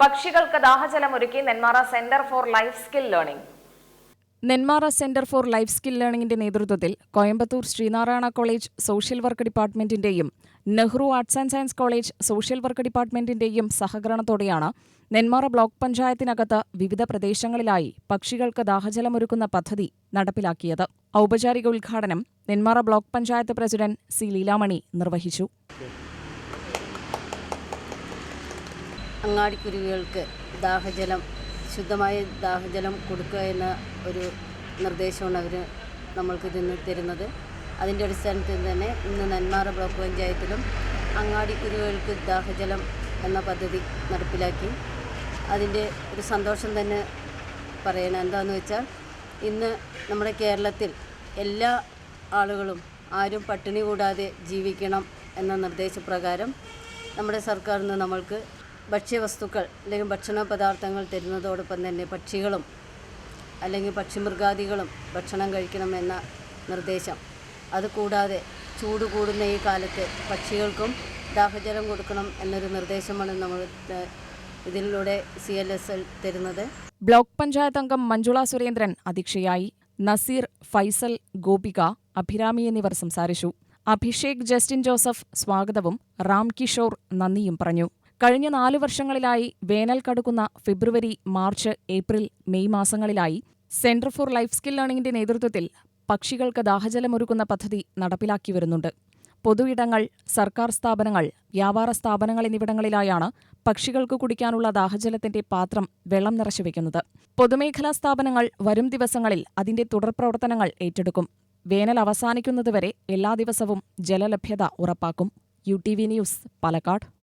പക്ഷികൾക്ക് ദാഹജലം ഒരുക്കി Nenmara centre for life skill learning Nenmara centre for life skill ലേണിംഗിന്റെ നേതൃത്വത്തിൽ Coimbatore Sreenarayana college social work ഡിപ്പാർട്ട്മെന്റിന്റെയും Nehru arts and science college social work ഡിപ്പാർട്ട്മെന്റിന്റെയും സഹകരണത്തോടെയാണ് Nenmara block പഞ്ചായത്തിനകത്ത് വിവിധ പ്രദേശങ്ങളിലായി പക്ഷികൾക്ക് ദാഹജലമൊരുക്കുന്ന പദ്ധതി നടപ്പിലാക്കിയത്. ഔപചാരിക ഉദ്ഘാടനം Nenmara block panchayat president C Leelamani നിർവഹിച്ചു. അങ്ങാടിക്കുരുവികൾക്ക് ദാഹജലം ശുദ്ധമായ ദാഹജലം കൊടുക്കുക എന്ന ഒരു നിർദ്ദേശമാണ് അവർ നമ്മൾക്ക് ഇതിന് തരുന്നത്. അതിന്റെ അടിസ്ഥാനത്തിൽ തന്നെ ഇന്ന് നെന്മാറ ബ്ലോക്ക് പഞ്ചായത്തിലും അങ്ങാടിക്കുരുവികൾക്ക് ദാഹജലം എന്ന പദ്ധതി നടപ്പിലാക്കി. അതിന്റെ ഒരു സന്തോഷം തന്നെ പറയണം എന്താണെന്ന് വെച്ചാൽ ഇന്ന് നമ്മുടെ കേരളത്തിൽ എല്ലാ ആളുകളും ആരും പട്ടിണി കൂടാതെ ജീവിക്കണം എന്ന നിർദ്ദേശപ്രകാരം നമ്മുടെ സർക്കാരിൽ നിന്ന് നമ്മൾക്ക് ഭക്ഷ്യവസ്തുക്കൾ അല്ലെങ്കിൽ ഭക്ഷണ പദാർത്ഥങ്ങൾ തരുന്നതോടൊപ്പം തന്നെ പക്ഷികളും അല്ലെങ്കിൽ പക്ഷിമൃഗാദികളും ഭക്ഷണം കഴിക്കണമെന്ന നിർദ്ദേശം. അതുകൂടാതെ ചൂട് കൂടുന്ന ഈ കാലത്ത് പക്ഷികൾക്കും ദാഹജലം കൊടുക്കണം എന്നൊരു നിർദ്ദേശമാണ് നമ്മൾ ഇതിലൂടെ സി എൽ എസ് എൽ തരുന്നത്. ബ്ലോക്ക് പഞ്ചായത്ത് അംഗം മഞ്ജുള സുരേന്ദ്രൻ അധ്യക്ഷയായി. നസീർ ഫൈസൽ ഗോപിക അഭിരാമി എന്നിവർ സംസാരിച്ചു. അഭിഷേക് ജസ്റ്റിൻ ജോസഫ് സ്വാഗതവും റാം കിഷോർ നന്ദിയും പറഞ്ഞു. കഴിഞ്ഞ നാല് വർഷങ്ങളിലായി വേനൽ കടുക്കുന്ന ഫെബ്രുവരി മാർച്ച് ഏപ്രിൽ മെയ് മാസങ്ങളിലായി സെന്റർ ഫോർ ലൈഫ് സ്കിൽ ലേണിംഗിന്റെ നേതൃത്വത്തിൽ പക്ഷികൾക്ക് ദാഹജലമൊരുക്കുന്ന പദ്ധതി നടപ്പിലാക്കി വരുന്നുണ്ട്. പൊതുയിടങ്ങൾ സർക്കാർ സ്ഥാപനങ്ങൾ വ്യാപാര സ്ഥാപനങ്ങൾ എന്നിവിടങ്ങളിലായാണ് പക്ഷികൾക്ക് കുടിക്കാനുള്ള ദാഹജലത്തിന്റെ പാത്രം വെള്ളം നിറച്ചു വെക്കുന്നത്. പൊതുമേഖലാ സ്ഥാപനങ്ങൾ വരും ദിവസങ്ങളിൽ അതിന്റെ തുടർപ്രവർത്തനങ്ങൾ ഏറ്റെടുക്കും. വേനൽ അവസാനിക്കുന്നതുവരെ എല്ലാ ദിവസവും ജലലഭ്യത ഉറപ്പാക്കും. U T V news Palakkad.